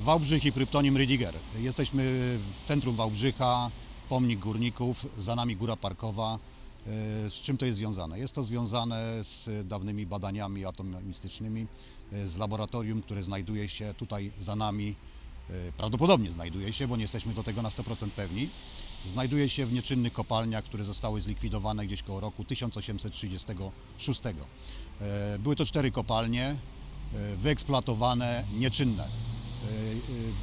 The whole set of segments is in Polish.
Wałbrzych i kryptonim Rydiger. Jesteśmy w centrum Wałbrzycha, pomnik górników, za nami góra parkowa. E, Z czym to jest związane? Jest to związane z dawnymi badaniami atomistycznymi, e, z laboratorium, które znajduje się tutaj za nami, e, prawdopodobnie znajduje się, bo nie jesteśmy do tego na 100% pewni. Znajduje się w nieczynnych kopalniach, które zostały zlikwidowane gdzieś koło roku 1836. E, Były to cztery kopalnie, wyeksploatowane, nieczynne. E, e,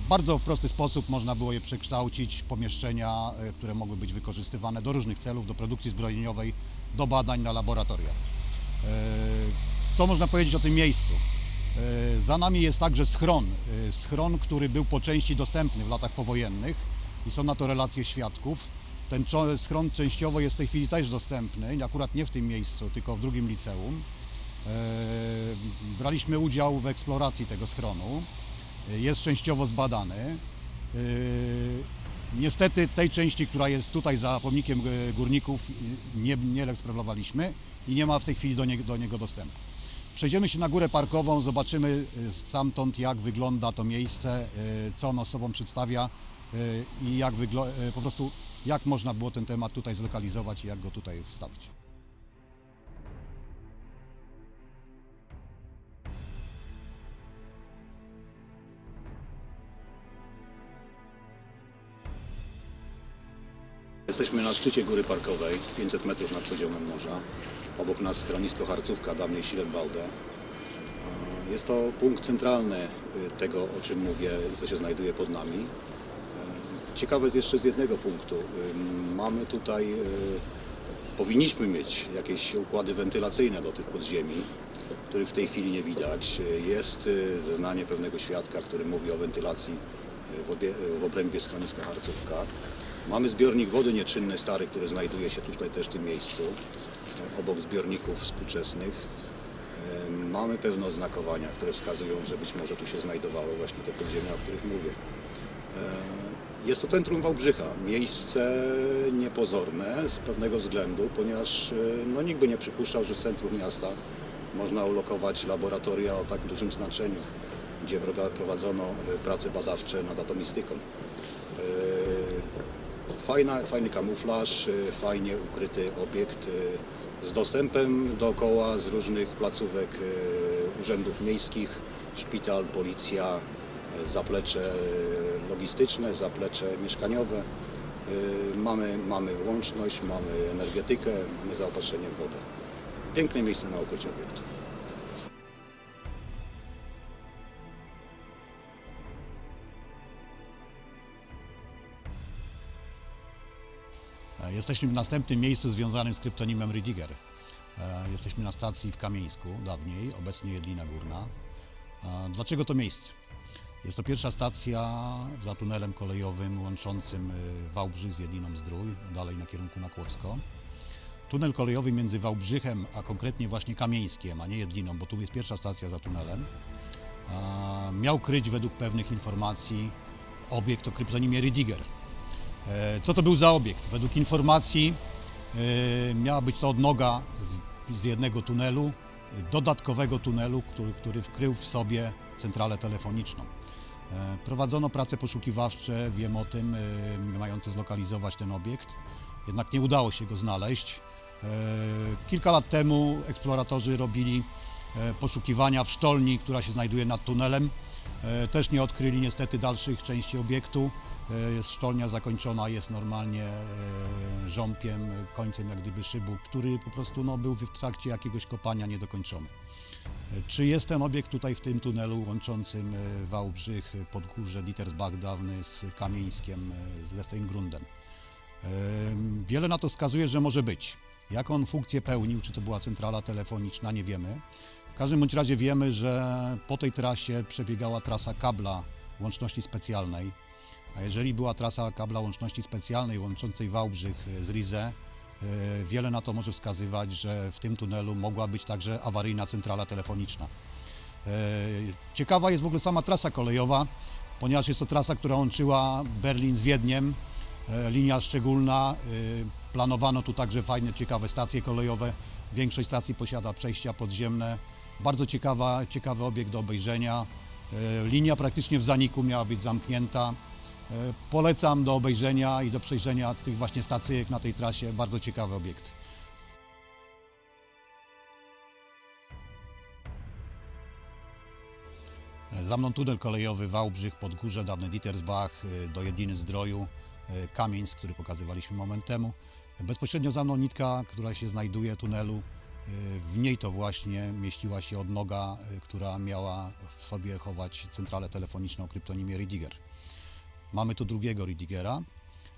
Bardzo w prosty sposób można było je przekształcić pomieszczenia, e, które mogły być wykorzystywane do różnych celów, do produkcji zbrojeniowej, do badań na laboratoriach. E, Co można powiedzieć o tym miejscu? Za nami jest także schron, schron, który był po części dostępny w latach powojennych i są na to relacje świadków. Ten schron częściowo jest w tej chwili też dostępny, akurat nie w tym miejscu, tylko w drugim liceum. Braliśmy udział w eksploracji tego schronu. Jest częściowo zbadany. E, Niestety tej części, która jest tutaj za pomnikiem e, górników nie, nie eksplorowaliśmy i nie ma w tej chwili do niego, do niego dostępu. Przejdziemy się na górę parkową, zobaczymy stamtąd jak wygląda to miejsce, co ono sobą przedstawia i jak po prostu jak można było ten temat tutaj zlokalizować i jak go tutaj wstawić. Jesteśmy na szczycie góry parkowej, 500 metrów nad poziomem morza. Obok nas schronisko Harcówka, dawniej Silet Baude. E, Jest to punkt centralny y, tego, o czym mówię, co się znajduje pod nami. E, Ciekawe jest jeszcze z jednego punktu. Y, Mamy tutaj, y, powinniśmy mieć jakieś układy wentylacyjne do tych podziemi, których w tej chwili nie widać. Jest zeznanie pewnego świadka, który mówi o wentylacji w, w obrębie schroniska Harcówka. Mamy zbiornik wody nieczynnej stary, który znajduje się tutaj też w tym miejscu, e, obok zbiorników współczesnych. E, Mamy pewne oznakowania, które wskazują, że być może tu się znajdowały właśnie te podziemia, o których mówię. E, Jest to centrum Wałbrzycha, miejsce niepozorne z pewnego względu, ponieważ e, no, nikt by nie przypuszczał, że w centrum miasta można ulokować laboratoria o tak dużym znaczeniu, gdzie prowadzono e, prace badawcze nad atomistyką. Fajna, fajny kamuflaż, y, fajnie ukryty obiekt y, z dostępem dookoła z różnych placówek y, urzędów miejskich, szpital, policja, zaplecze logistyczne, zaplecze mieszkaniowe. Mamy, mamy łączność, mamy energetykę, mamy zaopatrzenie w wodę. Piękne miejsce na ukrycie obiektu. Jesteśmy w następnym miejscu związanym z kryptonimem Rydiger. E, Jesteśmy na stacji w Kamieńsku, dawniej, obecnie Jedlina Górna. E, Dlaczego to miejsce? Jest to pierwsza stacja za tunelem kolejowym łączącym y, Wałbrzych z Jedliną Zdrój, a dalej na kierunku na Kłodzko. Tunel kolejowy między Wałbrzychem, a konkretnie właśnie Kamieńskiem, a nie Jedliną, bo tu jest pierwsza stacja za tunelem, miał kryć według pewnych informacji obiekt o kryptonimie Rydiger. E, Co to był za obiekt? Według informacji e, miała być to odnoga z, jednego tunelu, e, dodatkowego tunelu, który, który wkrył w sobie centralę telefoniczną. Prowadzono prace poszukiwawcze, wiem o tym, mające zlokalizować ten obiekt, jednak nie udało się go znaleźć. Kilka lat temu eksploratorzy robili poszukiwania w sztolni, która się znajduje nad tunelem. Też nie odkryli niestety dalszych części obiektu. E, Jest sztolnia zakończona, jest normalnie e, rząpiem, e, końcem jak gdyby szybu, który po prostu no, był w trakcie jakiegoś kopania niedokończony. E, Czy jest ten obiekt tutaj w tym tunelu łączącym e, Wałbrzych, e, Podgórze, Dietersbach dawny z Kamieńskiem, e, ze Steingrundem? E, Wiele na to wskazuje, że może być. Jak on funkcję pełnił, czy to była centrala telefoniczna, nie wiemy. W każdym bądź razie wiemy, że po tej trasie przebiegała trasa kabla łączności specjalnej. A jeżeli była trasa kabla łączności specjalnej łączącej Wałbrzych e, z Rize, e, wiele na to może wskazywać, że w tym tunelu mogła być także awaryjna centrala telefoniczna. E, Ciekawa jest w ogóle sama trasa kolejowa, ponieważ jest to trasa, która łączyła Berlin z Wiedniem. Linia szczególna, planowano tu także fajne, ciekawe stacje kolejowe. Większość stacji posiada przejścia podziemne. Bardzo ciekawa, ciekawy obiekt do obejrzenia. Linia praktycznie w zaniku miała być zamknięta. E, Polecam do obejrzenia i do przejrzenia tych właśnie stacyjek na tej trasie. Bardzo ciekawy obiekt. Za mną tunel kolejowy Wałbrzych, Podgórze, dawny Dietersbach, y, do Jedliny Zdroju, y, Kamieńsk, który pokazywaliśmy moment temu. Bezpośrednio za mną nitka, która się znajduje tunelu. W niej to właśnie mieściła się odnoga, która miała w sobie chować centralę telefoniczną o kryptonimie Ridiger. Mamy tu drugiego Ridigera.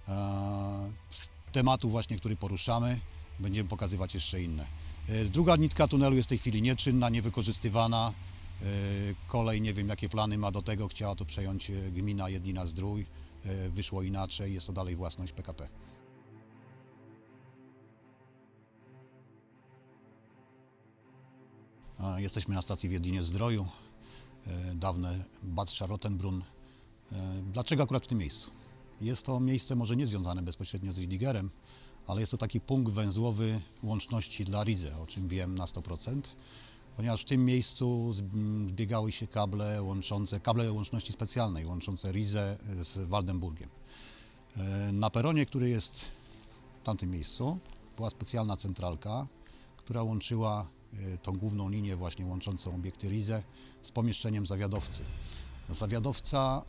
E, Z tematu właśnie, który poruszamy, będziemy pokazywać jeszcze inne. E, Druga nitka tunelu jest w tej chwili nieczynna, niewykorzystywana. E, Kolej, nie wiem jakie plany ma do tego, chciała to przejąć gmina Jedlina Zdrój. Wyszło inaczej, jest to dalej własność PKP. Jesteśmy na stacji w Jedlinie Zdroju, dawne Bad Charlottenbrunn. E, Dlaczego akurat w tym miejscu? Jest to miejsce może nie związane bezpośrednio z Ridigerem, ale jest to taki punkt węzłowy łączności dla Rize, o czym wiem na 100%, ponieważ w tym miejscu zb- zbiegały się kable łączące, kable łączności specjalnej łączące Rize z Waldenburgiem. E, Na peronie, który jest w tamtym miejscu, była specjalna centralka, która łączyła e, tą główną linię właśnie łączącą obiekty Rize z pomieszczeniem zawiadowcy. Zawiadowca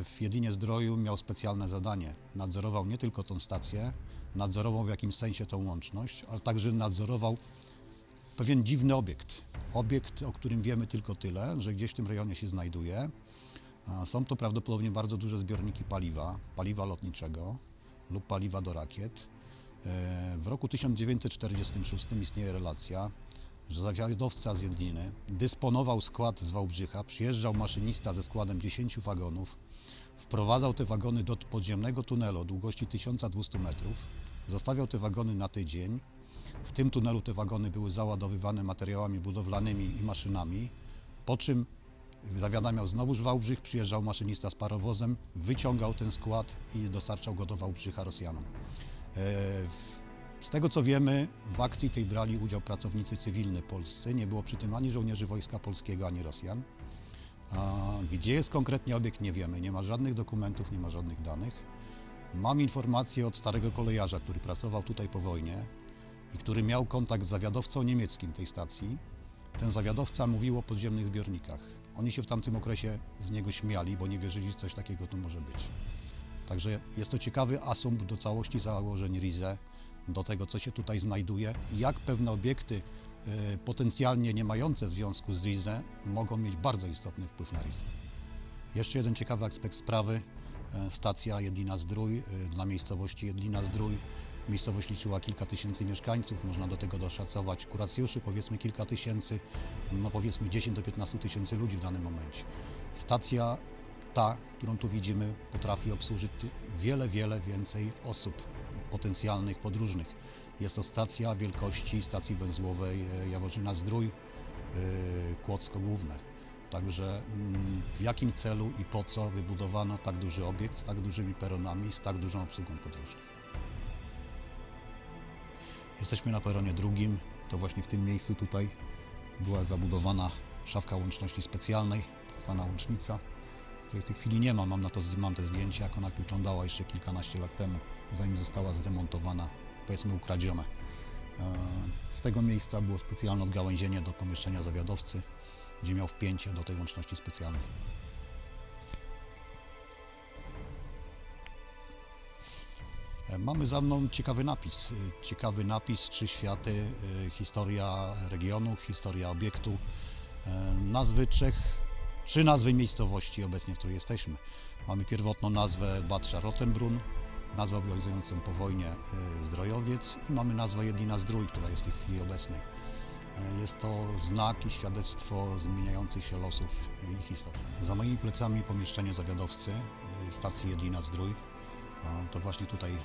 y, w Jedinie Zdroju miał specjalne zadanie. Nadzorował nie tylko tą stację, nadzorował w jakimś sensie tą łączność, ale także nadzorował pewien dziwny obiekt. Obiekt, o którym wiemy tylko tyle, że gdzieś w tym rejonie się znajduje. Są to prawdopodobnie bardzo duże zbiorniki paliwa, paliwa lotniczego lub paliwa do rakiet. E, W roku 1946 istnieje relacja, zawiadowca z Jedliny dysponował skład z Wałbrzycha, przyjeżdżał maszynista ze składem 10 wagonów, wprowadzał te wagony do podziemnego tunelu o długości 1200 metrów, zostawiał te wagony na tydzień. W tym tunelu te wagony były załadowywane materiałami budowlanymi i maszynami, po czym zawiadamiał znowuż Wałbrzych, przyjeżdżał maszynista z parowozem, wyciągał ten skład i dostarczał go do Wałbrzycha Rosjanom. Z tego co wiemy, w akcji tej brali udział pracownicy cywilni polscy. Nie było przy tym ani żołnierzy Wojska Polskiego, ani Rosjan. A gdzie jest konkretnie obiekt, nie wiemy. Nie ma żadnych dokumentów, nie ma żadnych danych. Mam informację od starego kolejarza, który pracował tutaj po wojnie i który miał kontakt z zawiadowcą niemieckim tej stacji. Ten zawiadowca mówił o podziemnych zbiornikach. Oni się w tamtym okresie z niego śmiali, bo nie wierzyli, że coś takiego tu może być. Także jest to ciekawy asumpt do całości założeń RIZE, do tego, co się tutaj znajduje jak pewne obiekty e, potencjalnie nie mające związku z RIZE mogą mieć bardzo istotny wpływ na RIZE. Jeszcze jeden ciekawy aspekt sprawy. e, Stacja Jedlina Zdrój e, dla miejscowości Jedlina Zdrój. Miejscowość liczyła kilka tysięcy mieszkańców, można do tego doszacować kuracjuszy, powiedzmy kilka tysięcy, no powiedzmy 10 do 15 tysięcy ludzi w danym momencie. Stacja ta, którą tu widzimy, potrafi obsłużyć wiele, wiele więcej osób, potencjalnych podróżnych. Jest to stacja wielkości stacji węzłowej e, Jaworzyna Zdrój, e, Kłodzko Główne. Także mm, w jakim celu i po co wybudowano tak duży obiekt z tak dużymi peronami, z tak dużą obsługą podróżnych. Jesteśmy na peronie drugim. To właśnie w tym miejscu tutaj była zabudowana szafka łączności specjalnej, tak zwana łącznica, której w tej chwili nie ma. Mam, na to, mam te zdjęcia, jak ona wyglądała jeszcze kilkanaście lat temu, zanim została zdemontowana, powiedzmy ukradziona. E, Z tego miejsca było specjalne odgałęzienie do pomieszczenia zawiadowcy, gdzie miał wpięcie do tej łączności specjalnej. E, Mamy za mną ciekawy napis. e, Ciekawy napis, trzy światy, historia regionu, historia obiektu, nazwy trzech, trzy nazwy miejscowości obecnie, w której jesteśmy. Mamy pierwotną nazwę Bad Charlottenbrunn, nazwę obowiązującą po wojnie e, Zdrojowiec i mamy nazwę Jedlina Zdrój, która jest w tej chwili obecnej. E, Jest to znak i świadectwo zmieniających się losów i historii. Za moimi plecami pomieszczenie zawiadowcy e, stacji Jedlina Zdrój. To właśnie tutaj e,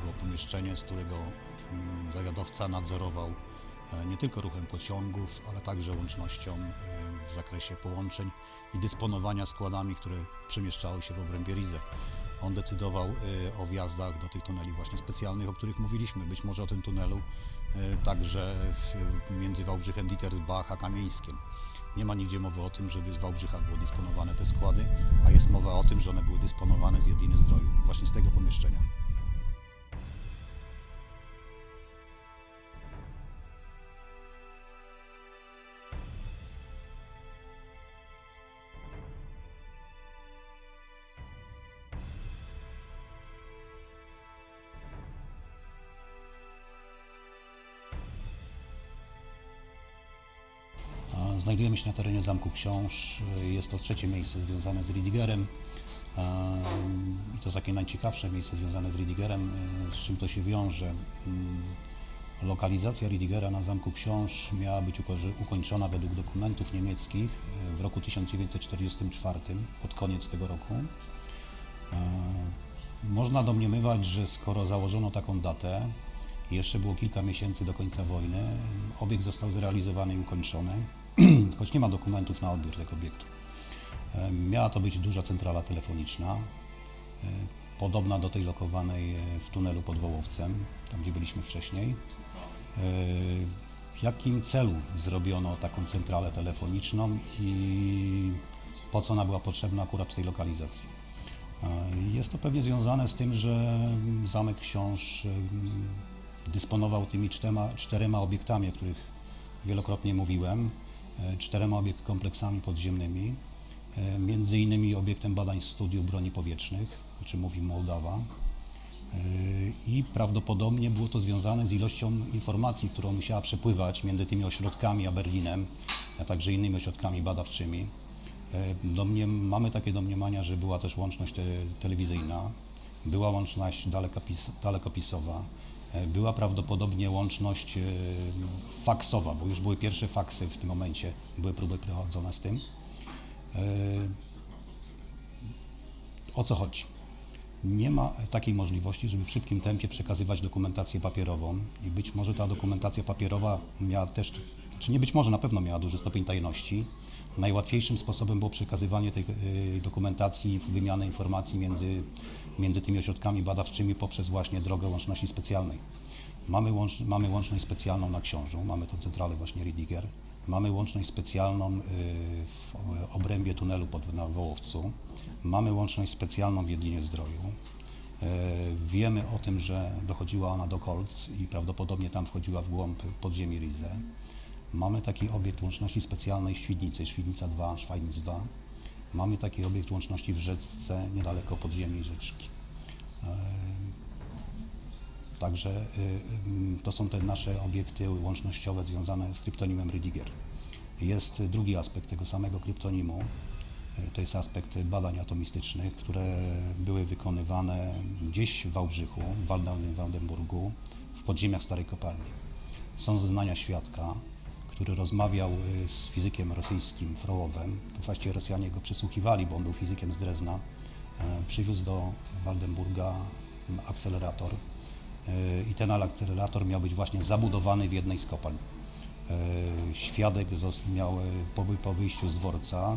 było pomieszczenie, z którego mm, zawiadowca nadzorował e, nie tylko ruchem pociągów, ale także łącznością w zakresie połączeń i dysponowania składami, które przemieszczały się w obrębie Rize. On decydował e, o wjazdach do tych tuneli właśnie specjalnych, o których mówiliśmy, być może o tym tunelu e, także między Wałbrzychem, Dietersbach a Kamieńskiem. Nie ma nigdzie mowy o tym, żeby w Wałbrzykach było dysponowane te składy, a jest mowa o tym, że one były dysponowane z Jedyny Zdroju, właśnie z tego pomieszczenia. Na terenie Zamku Książ. Jest to trzecie miejsce związane z Ridigerem. A, I to takie najciekawsze miejsce związane z Ridigerem. E, Z czym to się wiąże? Mm, Lokalizacja Ridigera na Zamku Książ miała być uko- ukończona według dokumentów niemieckich e, w roku 1944, pod koniec tego roku. E, Można domniemywać, że skoro założono taką datę, jeszcze było kilka miesięcy do końca wojny, obiekt został zrealizowany i ukończony, choć nie ma dokumentów na odbiór tego obiektu. Miała to być duża centrala telefoniczna, e, podobna do tej lokowanej e, w tunelu pod Wołowcem, tam gdzie byliśmy wcześniej. E, W jakim celu zrobiono taką centralę telefoniczną i po co ona była potrzebna akurat w tej lokalizacji? Jest to pewnie związane z tym, że Zamek Książ dysponował tymi czterema, czterema obiektami, o których wielokrotnie mówiłem, czterema obiekt kompleksami podziemnymi, e, między innymi obiektem badań studiów broni powietrznych, o czym mówi Mołdawa. E, I prawdopodobnie było to związane z ilością informacji, którą musiała przepływać między tymi ośrodkami a Berlinem, a także innymi ośrodkami badawczymi. E, Domniem, mamy takie domniemania, że była też łączność te, telewizyjna, była łączność dalekopis, dalekopisowa, e, była prawdopodobnie łączność e, faksowa, bo już były pierwsze faksy w tym momencie, były próby prowadzone z tym. E, O co chodzi? Nie ma takiej możliwości, żeby w szybkim tempie przekazywać dokumentację papierową i być może ta dokumentacja papierowa miała też, czy nie być może, na pewno miała duży stopień tajności. Najłatwiejszym sposobem było przekazywanie tej y, dokumentacji, wymianę informacji między, między tymi ośrodkami badawczymi poprzez właśnie drogę łączności specjalnej. Mamy, łącz, mamy łączność specjalną na Książu, mamy tą centralę właśnie Ridiger, mamy łączność specjalną y, w obrębie tunelu pod, na Wołowcu, mamy łączność specjalną w Jedlinie Zdroju. Y, Wiemy o tym, że dochodziła ona do Kolc i prawdopodobnie tam wchodziła w głąb podziemi Rize. Mamy taki obiekt łączności specjalnej w Świdnicy, Świdnica 2, Szwajnic 2. Mamy taki obiekt łączności w Rzeczce, niedaleko podziemi rzeczki. Także y, y, to są te nasze obiekty łącznościowe związane z kryptonimem Rydiger. Jest drugi aspekt tego samego kryptonimu, to jest aspekt badań atomistycznych, które były wykonywane gdzieś w Wałbrzychu, w Waldenburgu, w podziemiach starej kopalni. Są zeznania świadka, który rozmawiał y, z fizykiem rosyjskim Frołowem. To właściwie Rosjanie go przesłuchiwali, bo on był fizykiem z Drezna. E, Przywiózł do Waldenburga akcelerator e, i ten akcelerator miał być właśnie zabudowany w jednej z kopalń. E, Świadek miał po, wy- po wyjściu z dworca,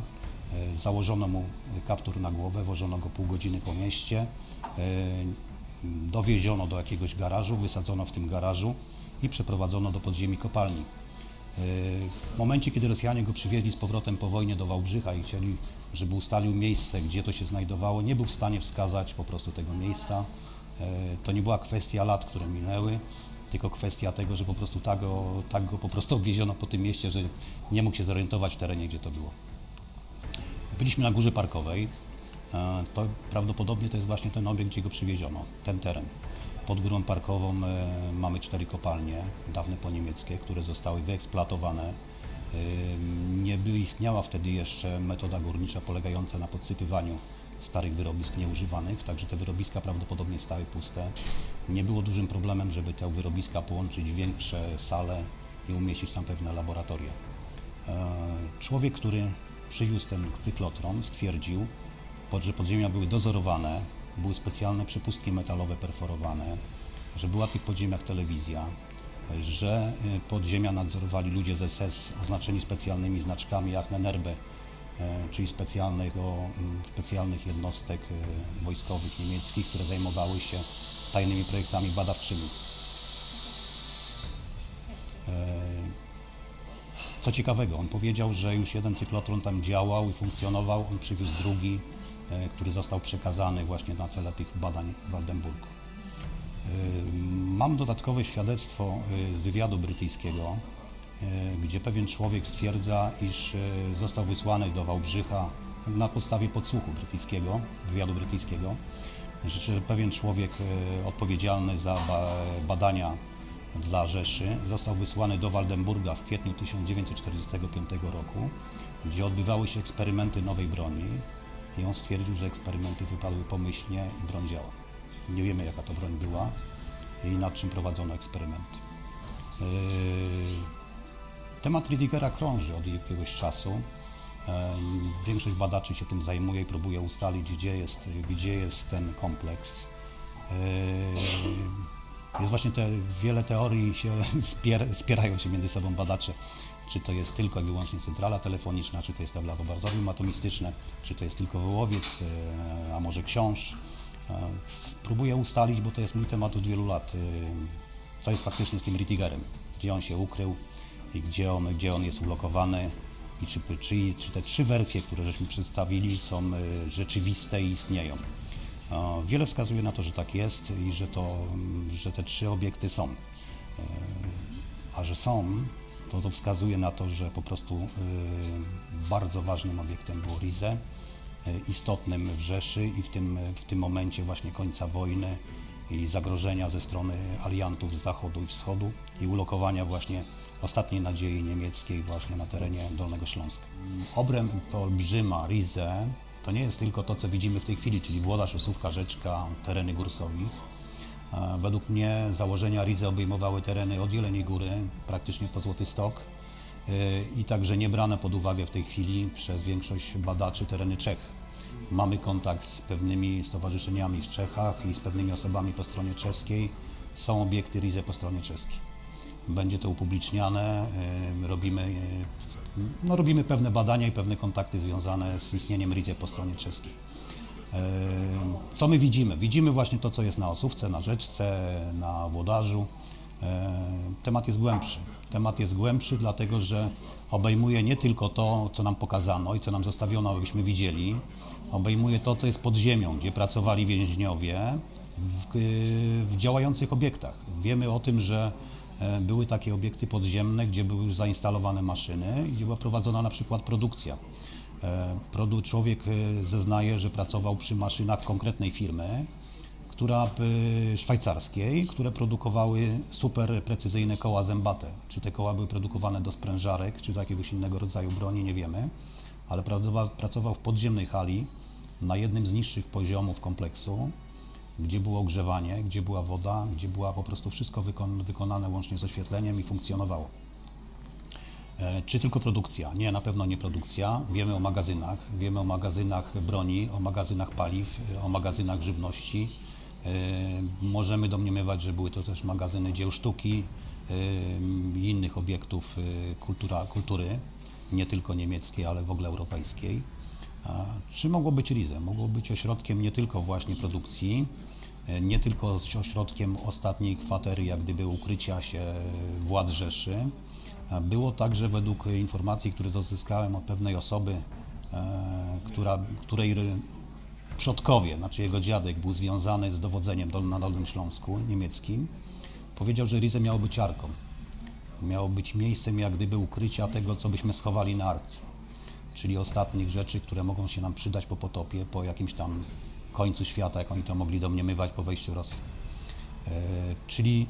założono mu kaptur na głowę, wożono go pół godziny po mieście, dowieziono do jakiegoś garażu, wysadzono w tym garażu i przeprowadzono do podziemi kopalni. W momencie, kiedy Rosjanie go przywieźli z powrotem po wojnie do Wałbrzycha i chcieli, żeby ustalił miejsce, gdzie to się znajdowało, nie był w stanie wskazać po prostu tego miejsca. E, To nie była kwestia lat, które minęły, tylko kwestia tego, że po prostu tak go, tak go po prostu obwieziono po tym mieście, że nie mógł się zorientować w terenie, gdzie to było. Byliśmy na Górze Parkowej. E, To prawdopodobnie to jest właśnie ten obiekt, gdzie go przywieziono, ten teren. Pod Górą Parkową e, mamy cztery kopalnie, dawne poniemieckie, które zostały wyeksploatowane. E, Nie istniała wtedy jeszcze metoda górnicza polegająca na podsypywaniu starych wyrobisk nieużywanych, także te wyrobiska prawdopodobnie stały puste. Nie było dużym problemem, żeby te wyrobiska połączyć w większe sale i umieścić tam pewne laboratoria. E, Człowiek, który przywiózł ten cyklotron, stwierdził, że podziemia były dozorowane, były specjalne przepustki metalowe perforowane, że była tych podziemiach telewizja, e, że e, podziemia nadzorowali ludzie z SS oznaczeni specjalnymi znaczkami jak Nenerbe, e, czyli specjalnych jednostek e, wojskowych niemieckich, które zajmowały się tajnymi projektami badawczymi. Co ciekawego, on powiedział, że już jeden cyklotron tam działał i funkcjonował, on przywiózł drugi, e, który został przekazany właśnie na cele tych badań w Waldenburgu. E, Mam dodatkowe świadectwo e, z wywiadu brytyjskiego, e, gdzie pewien człowiek stwierdza, iż e, został wysłany do Wałbrzycha na podstawie podsłuchu brytyjskiego, wywiadu brytyjskiego, że pewien człowiek e, odpowiedzialny za ba- badania dla Rzeszy został wysłany do Waldenburga w kwietniu 1945 roku, gdzie odbywały się eksperymenty nowej broni i on stwierdził, że eksperymenty wypadły pomyślnie i broń działa. Nie wiemy jaka to broń była i nad czym prowadzono eksperymenty. Yy, Temat Ridigera krąży od jakiegoś czasu. Em, Większość badaczy się tym zajmuje i próbuje ustalić, gdzie jest, gdzie jest ten kompleks. Yy, Jest właśnie te, wiele teorii się spier, spierają się między sobą badacze, czy to jest tylko i wyłącznie centrala telefoniczna, czy to jest to laboratorium atomistyczne, czy to jest tylko Wołowiec, e, a może książ. E, Próbuję ustalić, bo to jest mój temat od wielu lat, e, co jest faktycznie z tym Rittigerem, gdzie on się ukrył i gdzie on, gdzie on jest ulokowany i czy, czy, czy te trzy wersje, które żeśmy przedstawili są rzeczywiste i istnieją. Wiele wskazuje na to, że tak jest i że, to, że te trzy obiekty są. A że są, to to wskazuje na to, że po prostu e, bardzo ważnym obiektem było Rize, e, istotnym w Rzeszy i w tym, w tym momencie właśnie końca wojny i zagrożenia ze strony aliantów z zachodu i wschodu i ulokowania właśnie ostatniej nadziei niemieckiej właśnie na terenie Dolnego Śląska. Obręb olbrzyma Rize to nie jest tylko to, co widzimy w tej chwili, czyli Włoda, Szosówka, Rzeczka, tereny Górsowich. Według mnie założenia Rize obejmowały tereny od Jeleniej Góry, praktycznie po Złoty Stok e, i także nie brane pod uwagę w tej chwili przez większość badaczy tereny Czech. Mamy kontakt z pewnymi stowarzyszeniami w Czechach i z pewnymi osobami po stronie czeskiej. Są obiekty Rize po stronie czeskiej. Będzie to upubliczniane, e, robimy, e, no, robimy pewne badania i pewne kontakty związane z istnieniem Rize po stronie czeskiej. E, Co my widzimy? Widzimy właśnie to, co jest na Osówce, na Rzeczce, na Włodarzu. E, Temat jest głębszy. Temat jest głębszy, dlatego że obejmuje nie tylko to, co nam pokazano i co nam zostawiono, abyśmy widzieli, obejmuje to, co jest pod ziemią, gdzie pracowali więźniowie w, w działających obiektach. Wiemy o tym, że e, były takie obiekty podziemne, gdzie były już zainstalowane maszyny i gdzie była prowadzona na przykład produkcja. E, człowiek e, zeznaje, że pracował przy maszynach konkretnej firmy, która szwajcarskiej, które produkowały super precyzyjne koła zębate. Czy te koła były produkowane do sprężarek, czy do jakiegoś innego rodzaju broni, nie wiemy, ale pracował, w podziemnej hali na jednym z niższych poziomów kompleksu, gdzie było ogrzewanie, gdzie była woda, gdzie była po prostu wszystko wykon, wykonane łącznie z oświetleniem i funkcjonowało. E, Czy tylko produkcja? Nie, na pewno nie produkcja. Wiemy o magazynach, wiemy o magazynach broni, o magazynach paliw, e, o magazynach żywności. E, Możemy domniemywać, że były to też magazyny dzieł sztuki i innych obiektów kultura, kultury, nie tylko niemieckiej, ale w ogóle europejskiej. Czy mogło być Rize? Mogło być ośrodkiem nie tylko właśnie produkcji, nie tylko ośrodkiem ostatniej kwatery, jak gdyby ukrycia się władz Rzeszy. Było także według informacji, które uzyskałem od pewnej osoby, e, która, której przodkowie, znaczy jego dziadek był związany z dowodzeniem na Dolnym Śląsku niemieckim, powiedział, że Rize miało być arką. Miało być miejscem jak gdyby ukrycia tego, co byśmy schowali na arce czyli ostatnich rzeczy, które mogą się nam przydać po potopie, po jakimś tam końcu świata, jak oni to mogli domniemywać po wejściu Rosji. E, czyli,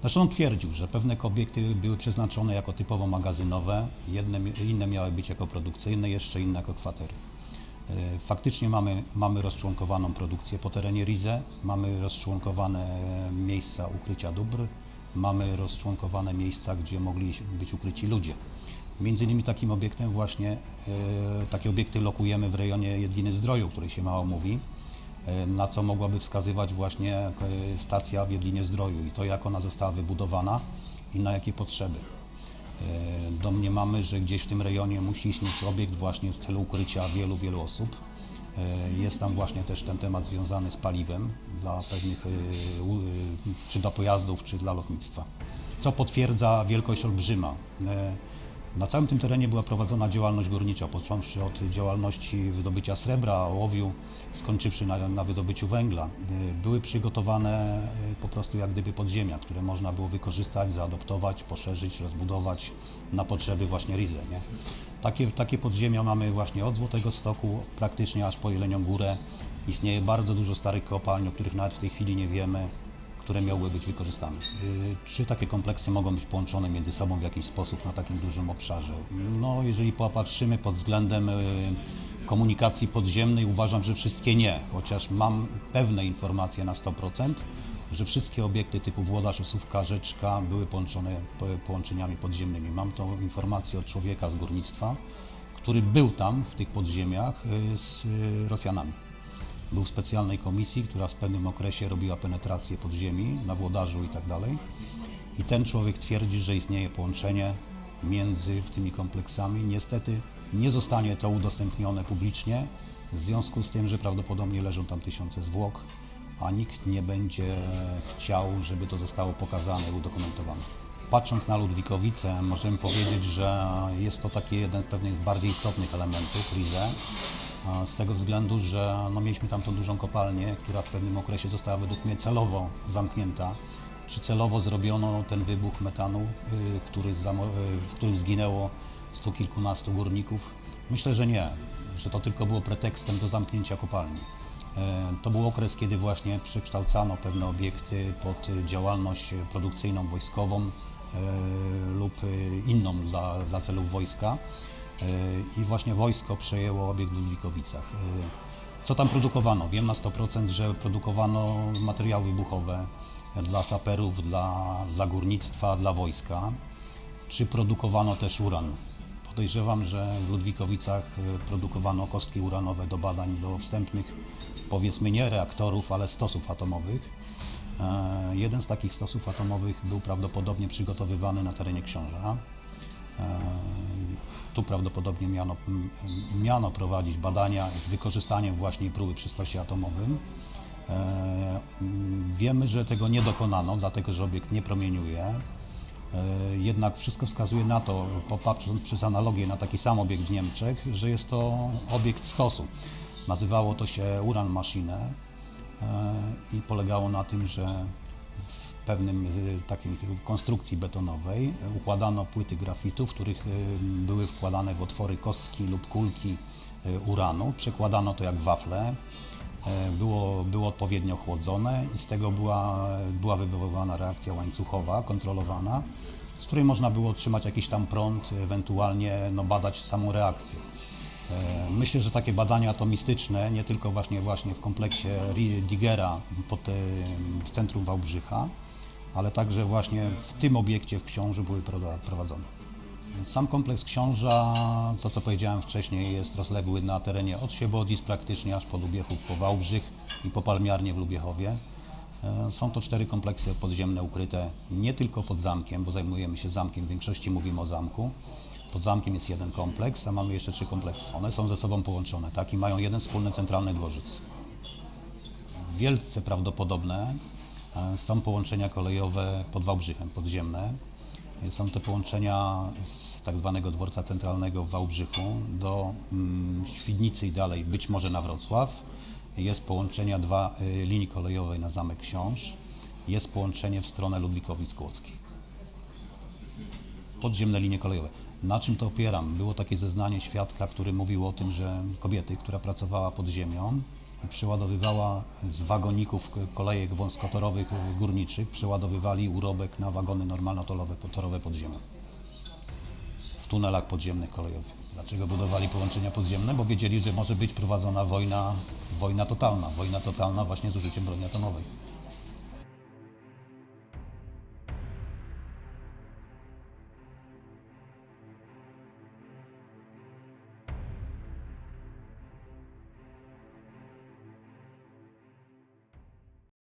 zresztą on twierdził, że pewne obiekty były przeznaczone jako typowo magazynowe, jedne, inne miały być jako produkcyjne, jeszcze inne jako kwatery. E, Faktycznie mamy, mamy rozczłonkowaną produkcję po terenie Rize, mamy rozczłonkowane miejsca ukrycia dóbr, mamy rozczłonkowane miejsca, gdzie mogli być ukryci ludzie. Między innymi takim obiektem właśnie, e, takie obiekty lokujemy w rejonie Jedliny Zdroju, o której się mało mówi, na co mogłaby wskazywać właśnie e, stacja w Jedlinie Zdroju i to jak ona została wybudowana i na jakie potrzeby. E, Domniemamy, że gdzieś w tym rejonie musi istnieć obiekt właśnie w celu ukrycia wielu, wielu osób. Jest tam właśnie też ten temat związany z paliwem dla pewnych, czy dla pojazdów, czy dla lotnictwa. Co potwierdza wielkość olbrzyma. Na całym tym terenie była prowadzona działalność górnicza, począwszy od działalności wydobycia srebra, ołowiu, skończywszy na, na wydobyciu węgla. Y, Były przygotowane y, po prostu jak gdyby podziemia, które można było wykorzystać, zaadoptować, poszerzyć, rozbudować na potrzeby właśnie Rize. Nie? Takie, takie podziemia mamy właśnie od Złotego Stoku praktycznie aż po Jelenią Górę. Istnieje bardzo dużo starych kopalni, o których nawet w tej chwili nie wiemy które miałyby być wykorzystane. Y, Czy takie kompleksy mogą być połączone między sobą w jakiś sposób na takim dużym obszarze? No, jeżeli popatrzymy pod względem y, komunikacji podziemnej, uważam, że wszystkie nie, chociaż mam pewne informacje na 100%, że wszystkie obiekty typu Włodarz, Osówka, Rzeczka były połączone po- połączeniami podziemnymi. Mam tą informację od człowieka z górnictwa, który był tam w tych podziemiach y, z Rosjanami. Był w specjalnej komisji, która w pewnym okresie robiła penetrację podziemi na Włodarzu i tak dalej. I ten człowiek twierdzi, że istnieje połączenie między tymi kompleksami. Niestety nie zostanie to udostępnione publicznie, w związku z tym, że prawdopodobnie leżą tam tysiące zwłok, a nikt nie będzie chciał, żeby to zostało pokazane i udokumentowane. Patrząc na Ludwikowice, możemy powiedzieć, że jest to taki jeden z pewnych bardziej istotnych elementów Rize, z tego względu, że no, mieliśmy tam tą dużą kopalnię, która w pewnym okresie została według mnie celowo zamknięta. Czy celowo zrobiono ten wybuch metanu, y, który y, w którym zginęło stu kilkunastu górników? Myślę, że nie, że to tylko było pretekstem do zamknięcia kopalni. E, To był okres, kiedy właśnie przekształcano pewne obiekty pod działalność produkcyjną wojskową e, lub y, inną dla, dla celów wojska. E, I właśnie wojsko przejęło obiekt w Ludwikowicach. E, Co tam produkowano? Wiem na 100%, że produkowano materiały wybuchowe dla saperów, dla, dla górnictwa, dla wojska. Czy produkowano też uran? Podejrzewam, że w Ludwikowicach e, produkowano kostki uranowe do badań, do wstępnych, powiedzmy nie reaktorów, ale stosów atomowych. Jeden z takich stosów atomowych był prawdopodobnie przygotowywany na terenie Książa. Tu prawdopodobnie miano, miano prowadzić badania z wykorzystaniem właśnie próby przy stosie atomowym. E, Wiemy, że tego nie dokonano, dlatego że obiekt nie promieniuje. E, Jednak wszystko wskazuje na to, popatrząc przez analogię na taki sam obiekt w Niemczech, że jest to obiekt stosu. Nazywało to się Uran Maschine e, i polegało na tym, że pewnym z takiej konstrukcji betonowej układano płyty grafitu, w których e, były wkładane w otwory kostki lub kulki e, uranu. Przekładano to jak wafle. Było, było odpowiednio chłodzone i z tego była, była wywoływana reakcja łańcuchowa, kontrolowana, z której można było otrzymać jakiś tam prąd, ewentualnie no, badać samą reakcję. Myślę, że takie badania atomistyczne, nie tylko właśnie, właśnie w kompleksie Digera w centrum Wałbrzycha, ale także właśnie w tym obiekcie w Książu były prowadzone. Sam kompleks Książa, to co powiedziałem wcześniej, jest rozległy na terenie od Siebodzic praktycznie aż po Lubiechów, po Wałbrzych i po Palmiarnię w Lubiechowie. E, Są to cztery kompleksy podziemne ukryte nie tylko pod zamkiem, bo zajmujemy się zamkiem, w większości mówimy o zamku. Pod zamkiem jest jeden kompleks, a mamy jeszcze trzy kompleksy. One są ze sobą połączone, tak, i mają jeden wspólny centralny dworzec. Wielce prawdopodobne są połączenia kolejowe pod Wałbrzychem, podziemne. E, Są to połączenia z tak zwanego dworca centralnego w Wałbrzychu do mm, Świdnicy i dalej, być może na Wrocław. Jest połączenia dwa y, linii kolejowej na Zamek Książ. Jest połączenie w stronę Ludwikowic Kłodzkich. Podziemne linie kolejowe. Na czym to opieram? Było takie zeznanie świadka, który mówił o tym, że kobiety, która pracowała pod ziemią przeładowywała z wagoników kolejek wąskotorowych górniczych, przeładowywali urobek na wagony normalnotorowe torowe pod ziemią. W tunelach podziemnych kolejowych. Dlaczego budowali połączenia podziemne? Bo wiedzieli, że może być prowadzona wojna, wojna totalna. Wojna totalna właśnie z użyciem broni atomowej.